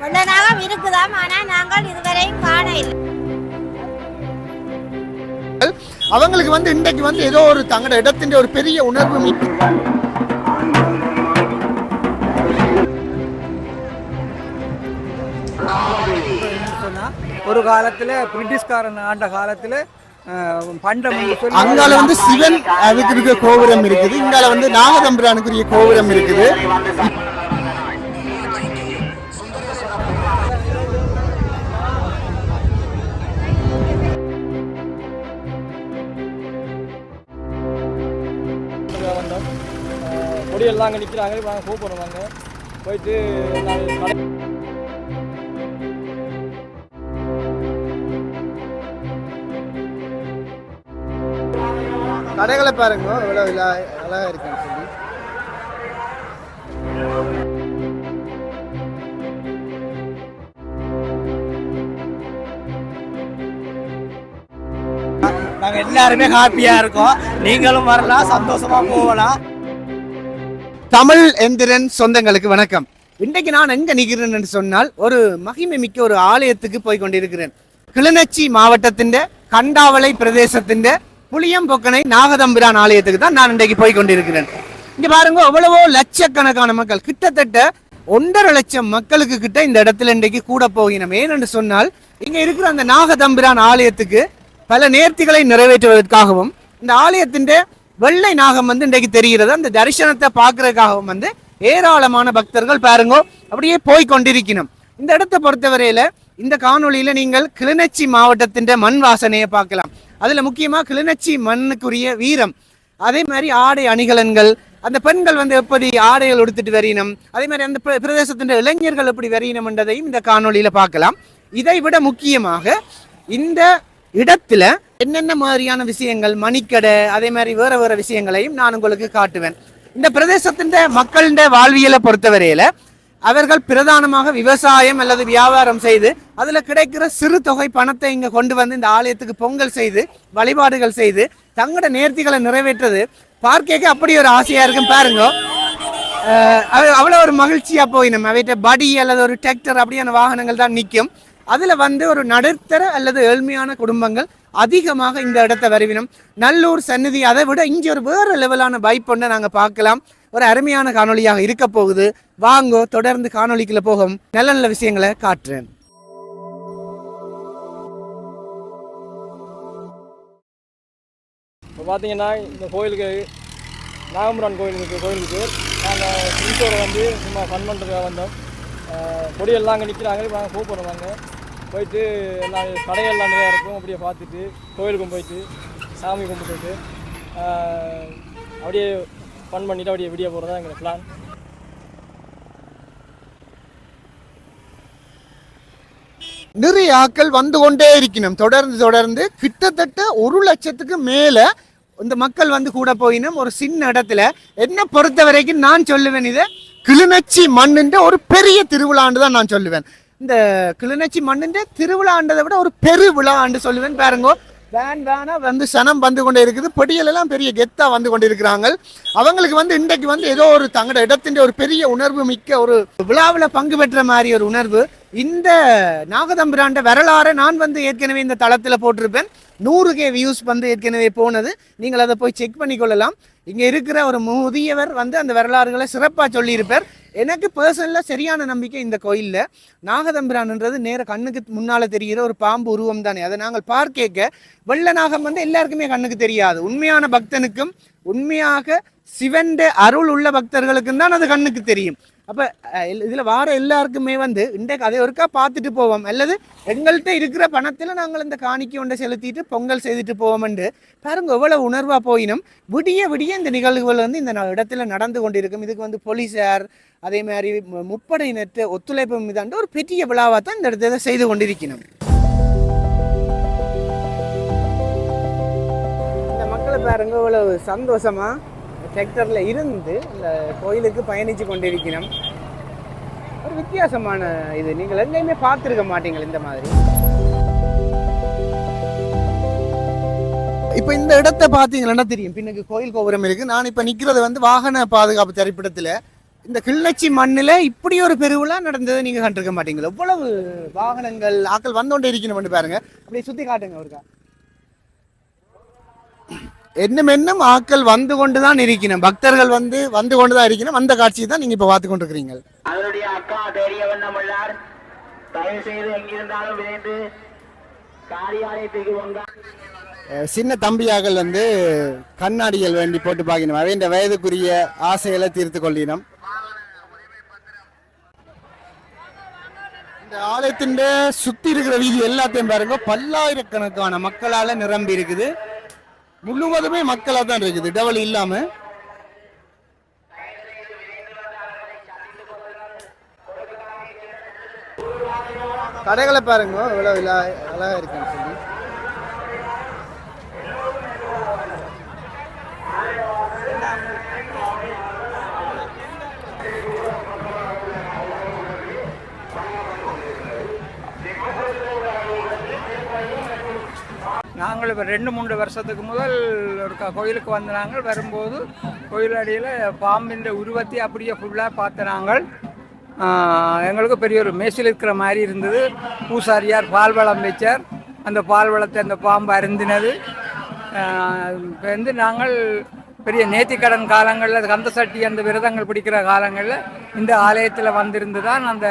வெள்ளனாகம் இருக்குதாம் ஆனால் நாங்கள் இதுவரையும் காண இல்லை அவங்களுக்கு வந்து இன்றைக்கு வந்து ஏதோ ஒரு தங்களோட இடத்தின் ஒரு பெரிய உணர்வு ஒரு காலத்துல பிரிட்டிஷ்காரன் ஆண்ட காலத்துல அங்கால வந்து சிவன் அதுக்கு இருக்க கோபுரம் இருக்குது. இங்கால வந்து நாகதம்பிரானுக்குரிய கோபுரம் இருக்குது. கொடியெல்லாம் அங்கே நிற்கிறாங்க வாங்க கூப்பிடுறோம் வாங்க. போயிட்டு கடைகளை பாருங்க. எவ்வளவு இலா- அழகா இருக்குன்னு சொல்லி. நாங்க எல்லாருமே ஹாப்பியா இருக்கோம். நீங்களும் வரலாம் சந்தோஷமா போகலாம். தமிழ் எந்திரன் சொந்தங்களுக்கு வணக்கம். இன்றைக்கு நான் எங்க நிகிறேன் என்று சொன்னால் ஒரு மகிமை மிக்க ஒரு ஆலயத்துக்கு போய் கொண்டிருக்கிறேன். கிளிநொச்சி மாவட்டத்தின் கண்டாவளை பிரதேசத்தின் புளியம்பொக்கனை நாகதம்பிரான் ஆலயத்துக்கு தான் நான் இன்றைக்கு போய் கொண்டிருக்கிறேன். இங்க பாருங்க எவ்வளவோ லட்சக்கணக்கான மக்கள் கிட்டத்தட்ட ஒன்றரை லட்சம் மக்களுக்கு கிட்ட இந்த இடத்துல இன்றைக்கு கூட போகினோம். ஏனென்று சொன்னால் இங்க இருக்கிற அந்த நாகதம்பிரான் ஆலயத்துக்கு பல நேர்த்திகளை நிறைவேற்றுவதற்காகவும் இந்த ஆலயத்தின் வெள்ளை நாகம் வந்து இன்றைக்கு தெரிகிறது. அந்த தரிசனத்தை பார்க்கறதுக்காகவும் வந்து ஏராளமான பக்தர்கள் பாருங்கோ அப்படியே போய் கொண்டிருக்கணும். இந்த இடத்தை பொறுத்தவரையில இந்த காணொளியில நீங்கள் கிளிநொச்சி மாவட்டத்தின் மண் வாசனையை பார்க்கலாம். அதுல முக்கியமா கிளிநொச்சி மண்ணுக்குரிய வீரம். அதே மாதிரி ஆடை அணிகலன்கள் அந்த பெண்கள் வந்து எப்படி ஆடைகள் உடுத்துட்டு வரையணும் அதே மாதிரி அந்த பிர- பிரதேசத்தின் இளைஞர்கள் எப்படி வரையணும்ன்றதையும் இந்த காணொலியில பார்க்கலாம். இதை விட முக்கியமாக இந்த இடத்துல என்னென்ன மாதிரியான விஷயங்கள் மணிக்கடை அதே மாதிரி வேற வேற விஷயங்களையும் நான் உங்களுக்கு காட்டுவேன். இந்த பிரதேசத்தின் மக்களின் வாழ்வியலை பொறுத்தவரையில அவர்கள் பிரதானமாக விவசாயம் அல்லது வியாபாரம் செய்து அதுல கிடைக்கிற சிறு தொகை பணத்தை இங்க கொண்டு வந்து இந்த ஆலயத்துக்கு பொங்கல் செய்து வழிபாடுகள் செய்து தங்களோட நேர்த்திகளை நிறைவேற்றது. பார்க்க அப்படி ஒரு ஆசையா இருக்கும் பாருங்க. அஹ் அவ்வளவு ஒரு மகிழ்ச்சியா போய் நம்ம அவைகிட்ட படி அல்லது ஒரு டிராக்டர் அப்படியான வாகனங்கள் தான் நிற்கும் அதில் வந்து ஒரு நடுத்தர அல்லது ஏழ்மையான குடும்பங்கள் அதிகமாக இந்த இடத்தை வருவினம். நல்லூர் சன்னதி அதை விட இங்கே ஒரு வேறு லெவலான பைப் ஒன்று நாங்கள் பார்க்கலாம். ஒரு அருமையான காணொளியாக இருக்க போகுது. வாங்கோ தொடர்ந்து காணொளிக்குள்ள போகும். நல்ல நல்ல விஷயங்களை காட்டுறேன். இப்போ பார்த்தீங்கன்னா இந்த கோயிலுக்கு நாகம்புரான் கோயிலுக்கு கோயிலுக்கு நாங்கள் ஃப்ரெண்ட்ஸோட வந்து சும்மா ஃபன் பண்ணுறதுக்காக வந்தோம். கொடியெல்லாம் அங்கே நிற்கிறாங்க வாங்க கூப்பிட்றோம் நாங்கள் போயிட்டு எல்லா கடைகள்லாம் நிறையா இருக்கும். அப்படியே பார்த்துட்டு கோயிலுக்கும் போயிட்டு சாமி கும்பிட்டுட்டு அப்படியே ஃபன் பண்ணிட்டு அப்படியே விடிய போகிறதா எங்கள் பிளான் நிறைய ஆட்கள் வந்து கொண்டே இருக்கணும். தொடர்ந்து தொடர்ந்து கிட்டத்தட்ட ஒரு லட்சத்துக்கு மேல இந்த மக்கள் வந்து கூட போயினும் ஒரு சின்ன இடத்துல. என்ன பொறுத்த வரைக்கும் நான் சொல்லுவேன் இதை கிளிநொச்சி மண்ணுன்ற ஒரு பெரிய திருவிழாண்டு தான் நான் சொல்லுவேன். இந்த கிளிநொச்சி மண்ணின் திருவிழாண்டதை விட ஒரு பெரு விழாண்டு சொல்லுவேன் பாருங்கோ. வேன் வேனா வந்து சனம் வந்து கொண்டே இருக்குது. பொடியலெல்லாம் பெரிய கெத்தா வந்து கொண்டு இருக்கிறாங்க. அவங்களுக்கு வந்து இன்றைக்கு வந்து ஏதோ ஒரு தங்களோட இடத்தின் ஒரு பெரிய உணர்வு மிக்க ஒரு விழாவில் பங்கு பெற்ற மாதிரி ஒரு உணர்வு. இந்த நாகதம்பிராண்ட வரலாறை நான் வந்து ஏற்கனவே இந்த தளத்தில் போட்டிருப்பேன். நூறு கே வியூஸ் வந்து ஏற்கனவே போனது. நீங்கள் அதை போய் செக் பண்ணிக்கொள்ளலாம். இங்கே இருக்கிற ஒரு முதியவர் வந்து அந்த வரலாறுகளை சிறப்பாக சொல்லியிருப்பார். எனக்கு பர்சனலாக சரியான நம்பிக்கை இந்த கோயிலில். நாகதம்பிரான்ன்றது நேர கண்ணுக்கு முன்னால் தெரிகிற ஒரு பாம்பு உருவம் தானே. அதை நாங்கள் பார்க்க வெள்ள நாகம் வந்து எல்லாருக்குமே கண்ணுக்கு தெரியாது. உண்மையான பக்தனுக்கும் உண்மையாக சிவன்ட அருள் உள்ள பக்தர்களுக்கும் தான் அது கண்ணுக்கு தெரியும். அப்போ இதில் வார எல்லாருக்குமே வந்து இன்றைக்கு அதை ஒருக்கா பார்த்துட்டு போவோம். அல்லது எங்கள்கிட்ட இருக்கிற பணத்தில் நாங்கள் இந்த காணிக்கை ஒன்றை செலுத்திட்டு பொங்கல் செய்துட்டு போவோம்ண்டு பாருங்க எவ்வளோ உணர்வாக போயினும் விடிய விடிய இந்த நிகழ்வுகள் வந்து இந்த ந- இடத்துல நடந்து கொண்டிருக்கும். இதுக்கு வந்து போலீஸார் அதே மாதிரி மு- ஒத்துழைப்பு மீதாண்டு ஒரு பெரிய விழாவாக தான் இந்த இடத்துல செய்து கொண்டிருக்கணும். இந்த மக்களை பாருங்க இவ்வளவு சந்தோஷமா டிராக்டர்ல இருந்து இந்த கோயிலுக்கு பயணித்து கொண்டிருக்கணும். ஒரு வித்தியாசமான இது. நீங்கள் எங்கேயுமே பார்த்துருக்க மாட்டீங்க இந்த மாதிரி. இப்போ இந்த இடத்த பார்த்தீங்கன்னா தெரியும்? பின்னுக்கு கோயில் கோபுரம் இருக்கு. நான் இப்போ நிற்கிறது வந்து வாகன பாதுகாப்பு திரைப்படத்தில். இந்த கிள்ளச்சி மண்ணில் இப்படி ஒரு பெருவிழா நடந்ததை நீங்க கண்டிருக்க மாட்டீங்களா? எவ்வளவு வாகனங்கள் ஆக்கள் வந்தோண்டே இருக்கணும்னு பாருங்க. அப்படியே சுற்றி காட்டுங்க ஒருக்கா. என்னும் என்னும் ஆக்கள் வந்து கொண்டுதான் இருக்கணும் பக்தர்கள் வந்து வந்து கொண்டுதான் இருக்கணும் அந்த காட்சியை தான் நீங்க இப்ப பார்த்து கொண்டிருக்கிறீங்க. அவருடைய அக்கா தேடிய வண்ணம் உள்ளார் தயவு செய்து எங்கிருந்தாலும் விரைந்து காரியாலயத்துக்கு வந்தார் அஹ் சின்ன தம்பியாக்கள் வந்து கண்ணாடிகள் வேண்டி போட்டு பார்க்கணும். அவை இந்த வயதுக்குரிய ஆசைகளை தீர்த்து கொள்ளினோம். இந்த ஆலயத்தின் சுத்தி இருக்கிற வீதி எல்லாத்தையும் பாருங்க. பல்லாயிரக்கணக்கான மக்களால நிரம்பி இருக்குது. முழுவதுமே மக்களாக தான் இருக்குது டவல் இல்லாம. கடைகளை பாருங்க இவ்வளவு இலா- அழகா இருக்குன்னு சொல்லி. நாங்கள் இப்போ ரெண்டு மூன்று வருஷத்துக்கு முதல் ஒரு க- கோயிலுக்கு வந்து நாங்கள் வரும்போது கோயில் அடியில் பாம்பின் உருவத்தை அப்படியே ஃபுல்லாக பார்த்து நாங்கள். எங்களுக்கு பெரிய ஒரு மேசில் இருக்கிற மாதிரி இருந்தது. பூசாரியார் பால் வளம் வச்சார். அந்த பால் வளத்தை அந்த பாம்பு அருந்தினது. இப்போ வந்து நாங்கள் பெரிய நேர்த்திக்கடன் காலங்களில் கந்த சட்டி அந்த விரதங்கள் பிடிக்கிற காலங்களில் இந்த ஆலயத்தில் வந்திருந்து தான் அந்த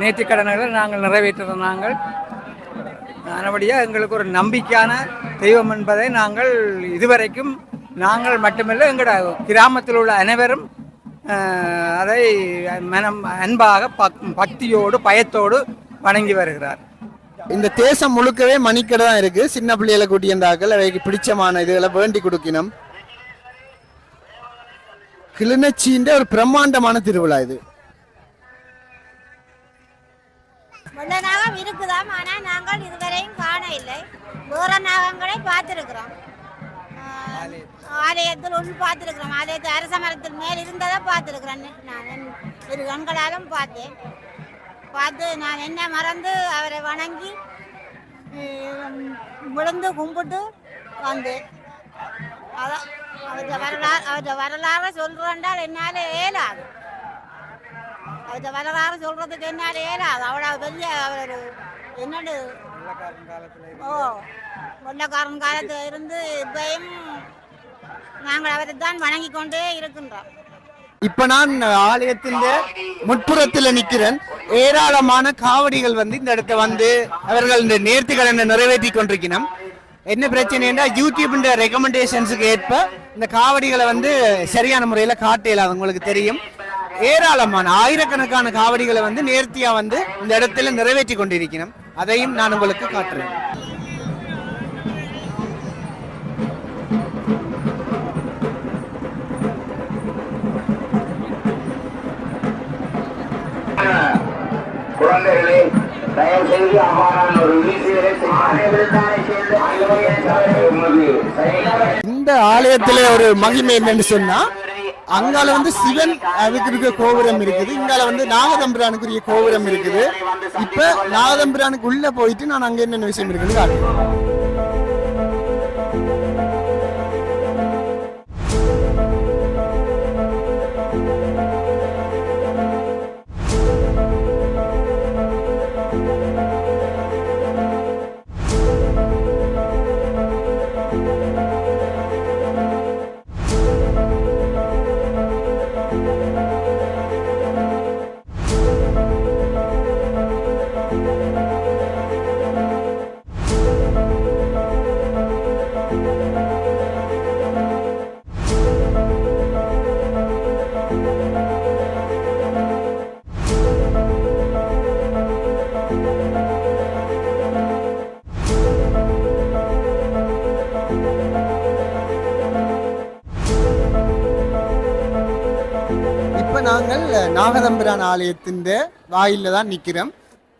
நேர்த்திக்கடன்களை நாங்கள் நிறைவேற்றுறோம் நாங்கள். அதனபடியாக எங்களுக்கு ஒரு நம்பிக்கையான தெய்வம் என்பதை நாங்கள் இதுவரைக்கும் நாங்கள் மட்டுமல்ல எங்களோட கிராமத்தில் உள்ள அனைவரும் அதை மனம் அன்பாக பக் பக்தியோடு பயத்தோடு வணங்கி வருகிறார். இந்த தேசம் முழுக்கவே மணிக்கடை தான் இருக்கு. சின்ன பிள்ளைகளை கூட்டியிருந்தார்கள் அவைக்கு பிடிச்சமான இதுகளை வேண்டி கொடுக்கணும் கிளிநொச்சின்ற ஒரு பிரம்மாண்டமான திருவிழா இது. வெள்ள நாகம் இருக்குதாம் ஆனால் நாங்கள் இதுவரையும் காண இல்லை தூர நாகங்களை பார்த்துருக்குறோம். ஆலயத்தில் உள் பார்த்துருக்குறோம். ஆலயத்து அரச மரத்தில் மேல் இருந்ததை பார்த்துருக்குறேன்னு நான் இரு கண்களாலும் பார்த்தேன். பார்த்து நான் என்ன மறந்து அவரை வணங்கி விழுந்து கும்பிட்டு வந்தேன். அதான் அவற்றை வரலாறு அவற்றை வரலாறு சொல்றேன்டால் என்னால் ஏலாகும் அவற்றை வரலாறு சொல்றதுக்கு என்ன இயலாது அவ்வளோ பெரிய அவர் ஒரு என்னடு ஓ வெள்ளக்காரன் காலத்தில் இருந்து இப்பயும் நாங்கள் அவரை தான் வணங்கி கொண்டே இருக்கின்றோம். இப்ப நான் ஆலயத்தின் முற்புறத்தில் நிற்கிறேன் ஏராளமான காவடிகள் வந்து இந்த இடத்த வந்து அவர்கள் இந்த நேர்த்திக்கடனை நிறைவேற்றி கொண்டிருக்கணும் என்ன பிரச்சனைன்னா யூடியூப் ரெக்கமெண்டேஷன்ஸுக்கு ஏற்ப இந்த காவடிகளை வந்து சரியான முறையில் காட்டையில் அவங்களுக்கு உங்களுக்கு தெரியும். ஏராளமான ஆயிரக்கணக்கான காவடிகளை வந்து நேர்த்தியா வந்து இந்த இடத்துல நிறைவேற்றி கொண்டிருக்கணும் அதையும் நான் உங்களுக்கு காட்டுறேன். குழந்தைகளே அவ்வாறான ஒரு இந்த ஆலயத்துல ஒரு மகிமை என்னன்னு சொன்னா அங்கால வந்து சிவன் அதுக்கு கோபுரம் இருக்குது. இங்கால வந்து நாகதம்பிரானுக்குரிய கோபுரம் இருக்குது. இப்ப நாகதம்பிரானுக்கு உள்ள போயிட்டு நான் அங்க என்னென்ன விஷயம் இருக்குன்னு காட்டுறேன். நாகதம்பிரான் ஆலயத்தின் வாயில தான் நிற்கிறோம்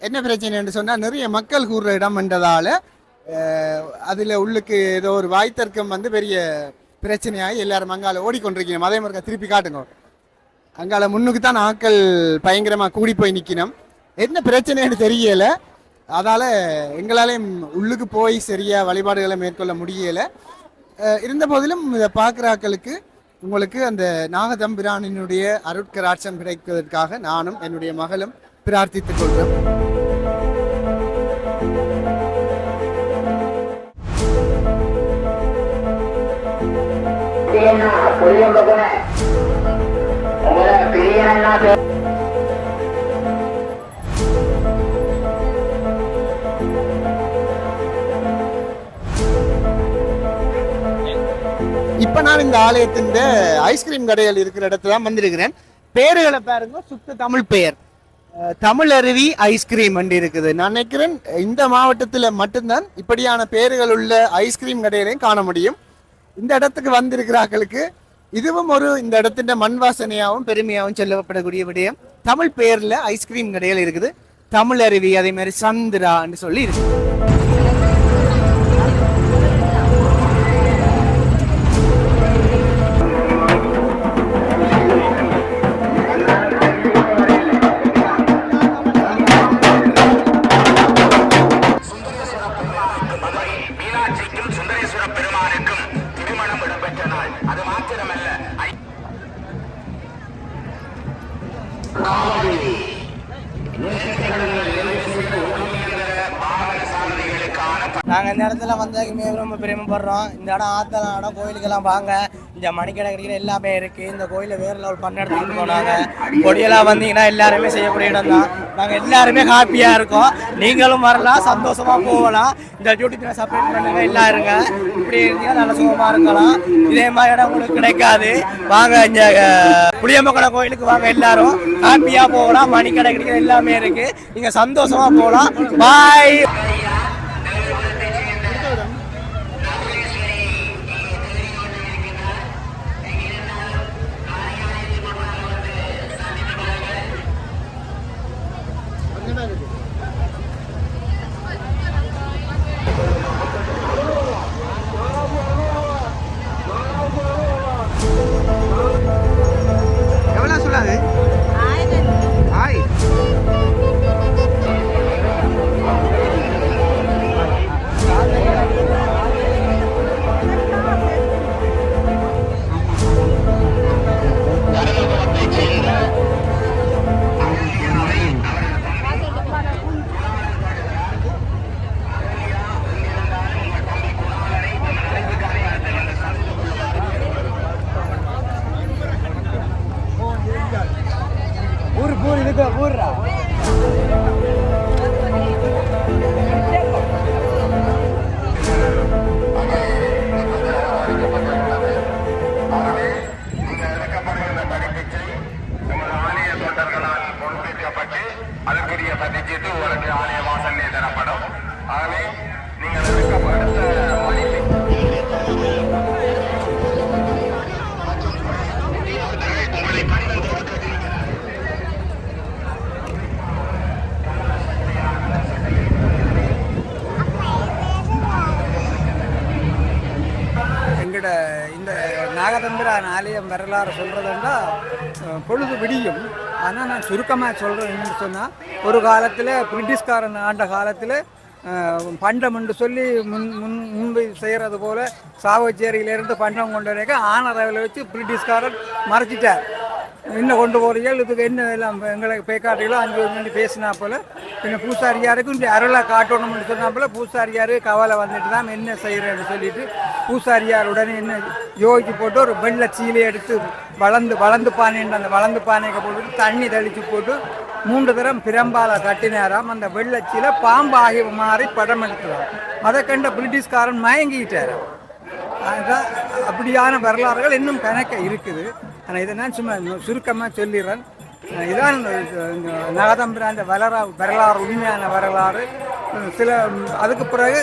என்ன பிரச்சனைன்னு சொன்னால் நிறைய மக்கள் கூறுற இடம் என்றதால் அதில் உள்ளுக்கு ஏதோ ஒரு வாய் தர்க்கம் வந்து பெரிய பிரச்சனையாகி எல்லாரும் அங்கால ஓடிக்கொண்டிருக்கணும் அதே மாதிரி திருப்பி காட்டுங்க. அங்கால முன்னுக்கு தான் ஆட்கள் பயங்கரமாக கூடி போய் நிற்கணும் என்ன பிரச்சனைன்னு தெரியலை. அதால் எங்களாலையும் உள்ளுக்கு போய் சரியாக வழிபாடுகளை மேற்கொள்ள முடியலை. இருந்த போதிலும் இதை பார்க்குற ஆக்களுக்கு உங்களுக்கு அந்த நாகதம்பிரானினுடைய அருட்கராட்சம் கிடைப்பதற்காக நானும் என்னுடைய மகளும் பிரார்த்தித்துக் கொள்கிறோம். பெரிய உங்களை நான் இந்த ஆலயத்தின் ஐஸ்கிரீம் கடைகள் இருக்கிற இடத்துல தான் வந்திருக்கிறேன். பேருகளை பாருங்க சுத்த தமிழ் பெயர். தமிழ் அருவி ஐஸ்கிரீம் வண்டி இருக்குது. நான் நினைக்கிறேன் இந்த மாவட்டத்தில் மட்டும்தான் இப்படியான பேர்கள் உள்ள ஐஸ்கிரீம் கடைகளையும் காண முடியும். இந்த இடத்துக்கு வந்திருக்கிறார்களுக்கு இதுவும் ஒரு இந்த இடத்தின் மண் வாசனையாகவும் பெருமையாகவும் சொல்லப்படக்கூடிய விடயம். தமிழ் பெயரில் ஐஸ்கிரீம் கடைகள் இருக்குது. தமிழ் அருவி அதே மாதிரி சந்திரான்னு சொல்லி இருக்குது நாங்கள் இந்த இடத்துல ரொம்ப பெருமைப்படுறோம். இந்த இடம் ஆத்தல இடம் கோயிலுக்கெல்லாம் வாங்க. இந்த மணிக்கடை கிடைக்கிற எல்லாமே இருக்குது இந்த கோயிலை வேறு லெவல் பண்ண இடத்துக்கு போனாங்க. கொடியெல்லாம் வந்தீங்கன்னா எல்லாருமே செய்யக்கூடிய இடம் தான். நாங்கள் எல்லாருமே ஹாப்பியாக இருக்கோம். நீங்களும் வரலாம் சந்தோஷமாக போகலாம். இந்த டியூட்டி தினம் சப்ரேட் பண்ணுங்க எல்லாம் இருங்க. இப்படி இருந்தீங்கன்னா நல்ல சுகமாக இருக்கலாம். இதே மாதிரி இடம் உங்களுக்கு கிடைக்காது. வாங்க இந்த புளியம்பக்கடை கோயிலுக்கு வாங்க எல்லாரும். ஹாப்பியாக போகலாம். மணிக்கடை கிடைக்கிற எல்லாமே இருக்குது நீங்கள் சந்தோஷமாக போகலாம். பாய் அதற்குரிய பதிச்சீட்டு உங்களுக்கு ஆலய வாசல்லே தரப்படும் ஆகவே நீங்கள் அதுக்கு எங்கட இந்த நாகதந்திரான் ஆலயம் வரலாறு சொல்கிறதுண்டா பொழுது விடியும். ஆனால் நான் சுருக்கமாக சொல்கிறேன் சொன்னால் ஒரு காலத்தில் பிரிட்டிஷ்காரன் ஆண்ட காலத்தில் பண்டம் என்று சொல்லி முன் முன் முன்பு செய்கிறது போல் சாவச்சேரியிலேருந்து பண்டம் கொண்டு வரைக்கும் ஆனரவில் வச்சு பிரிட்டிஷ்காரன் மறைச்சிட்டார். என்ன கொண்டு போறீங்க? இதுக்கு என்ன எல்லாம் எங்களை பேக்காட்டிகளோ அஞ்சு மணி பேசினா போல. பின்ன பூசாரியாருக்கும் இந்த அருளை காட்டணும்னு சொன்னா போல பூசாரியாரு கவலை வந்துட்டு தான் என்ன செய்கிறேன்னு சொல்லிட்டு பூசாரியார் உடனே என்ன யோகிக்கு போட்டு ஒரு வெள்ளை சீலையை எடுத்து வளர்ந்து வளர்ந்து பானைன்னு அந்த வளர்ந்து பானைக்கு போட்டு தண்ணி தெளிச்சு போட்டு மூன்று தரம் பிரம்பால கட்டினாராம். அந்த வெள்ளச்சீலை பாம்பாகி மாறி படம் எடுத்துறார் அதை கண்ட பிரிட்டிஷ்காரன் மயங்கிட்டாராம். அப்படியான வரலாறுகள் இன்னும் கணக்க இருக்குது. ஆனால் இதை நான் சும்மா சுருக்கமாக சொல்லிடுறேன். அஹ் இதான் நகதம்பிராந்த வரலா வரலாறு உண்மையான வரலாறு. சில அதுக்கு பிறகு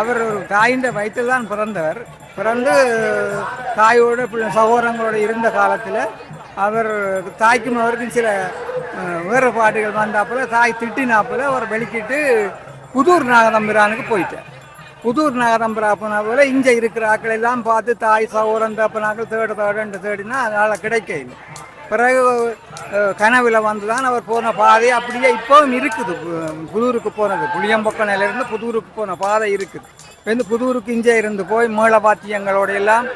அவர் ஒரு தாயின் வயிற்றில் தான் பிறந்தவர். பிறந்து தாயோட சகோதரங்களோட இருந்த காலத்தில் அவர் தாய்க்கும் அவருக்கும் சில வேறுபாடுகள் வந்தாப்புல தாய் திட்டினாப்புல அவர் வெளிக்கிட்டு புதூர் நாகதம்பிரானுக்கு போயிட்டார். புதூர் நகரம்பரா போனா இங்கே இருக்கிற ஆக்கள் எல்லாம் பார்த்து தாய் சகோதரன் தப்பனாக்கள் தேட தேடன்ட்டு தேடினா அதனால் கிடைக்க இல்லை பிறகு கனவில் வந்து தான் அவர் போன பாதை அப்படியே இப்போவும் இருக்குது. புதூருக்கு போனது புளியம்பொக்கனையிலேருந்து புதூருக்கு போன பாதை இருக்குது. வந்து புதூருக்கு இங்கே இருந்து போய் மேளவாத்தியங்களோட எல்லாம்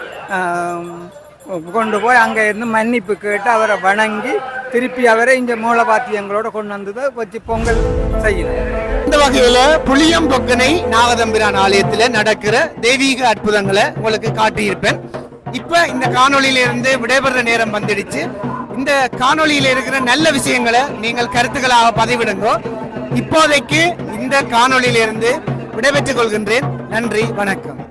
கொண்டு போய் அங்கே இருந்து மன்னிப்பு கேட்டு அவரை வணங்கி திருப்பி அவரை இங்கே மூலபாத்தியங்களோட கொண்டு வந்ததை வச்சு பொங்கல் செய்யணும். இந்த வகையில புளியம்பொக்கனை நாகதம்பிரான் ஆலயத்துல நடக்கிற தெய்வீக அற்புதங்களை உங்களுக்கு காட்டியிருப்பேன். இப்ப இந்த காணொலியிலிருந்து விடைபெற நேரம் வந்துடுச்சு. இந்த காணொளியில இருக்கிற நல்ல விஷயங்களை நீங்கள் கருத்துக்களாக பதிவிடுங்க. இப்போதைக்கு இந்த காணொளியிலிருந்து விடைபெற்றுக் கொள்கின்றேன். நன்றி வணக்கம்.